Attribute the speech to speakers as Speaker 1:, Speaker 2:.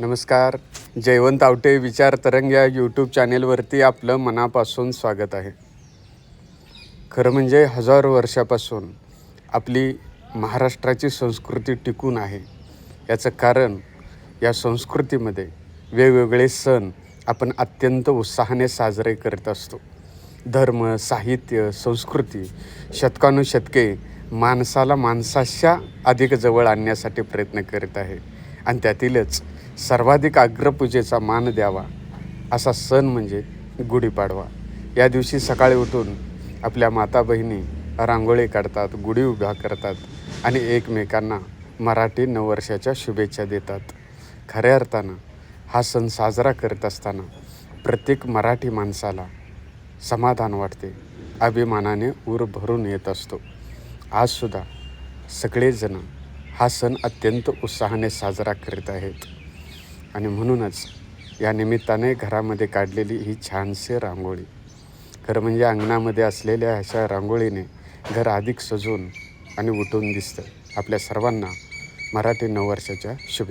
Speaker 1: नमस्कार. जयवंत आवटे विचार तरंग या यूट्यूब चॅनेलवरती आपलं मनापासून स्वागत आहे. खरं म्हणजे हजारो वर्षापासून आपली महाराष्ट्राची संस्कृती टिकून आहे. याचं कारण या संस्कृतीमध्ये वेगवेगळे सण आपण अत्यंत उत्साहाने साजरे करत असतो. धर्म साहित्य संस्कृती शतकानुशतके माणसाला माणसाच्या अधिक जवळ आणण्यासाठी प्रयत्न करीत आहे. आणि त्यातीलच सर्वाधिक अग्रपूजेचा मान द्यावा असा सण म्हणजे गुढीपाडवा. या दिवशी सकाळी उठून आपल्या माता बहिणी रांगोळी काढतात गुढी उभ्या करतात आणि एकमेकांना मराठी नववर्षाच्या शुभेच्छा देतात. खऱ्या अर्थानं हा सण साजरा करत असताना प्रत्येक मराठी माणसाला समाधान वाटते अभिमानाने ऊर भरून येत असतो. आजसुद्धा सगळेजण हा सण अत्यंत उत्साहाने साजरा करीत आहेत. आणि म्हणूनच या निमित्ताने घरामध्ये काढलेली ही छानशी रांगोळी. खरं म्हणजे अंगणामध्ये असलेल्या अशा रांगोळीने घर अधिक सजून आणि उठून दिसतं. आपल्या सर्वांना मराठी नववर्षाच्या शुभे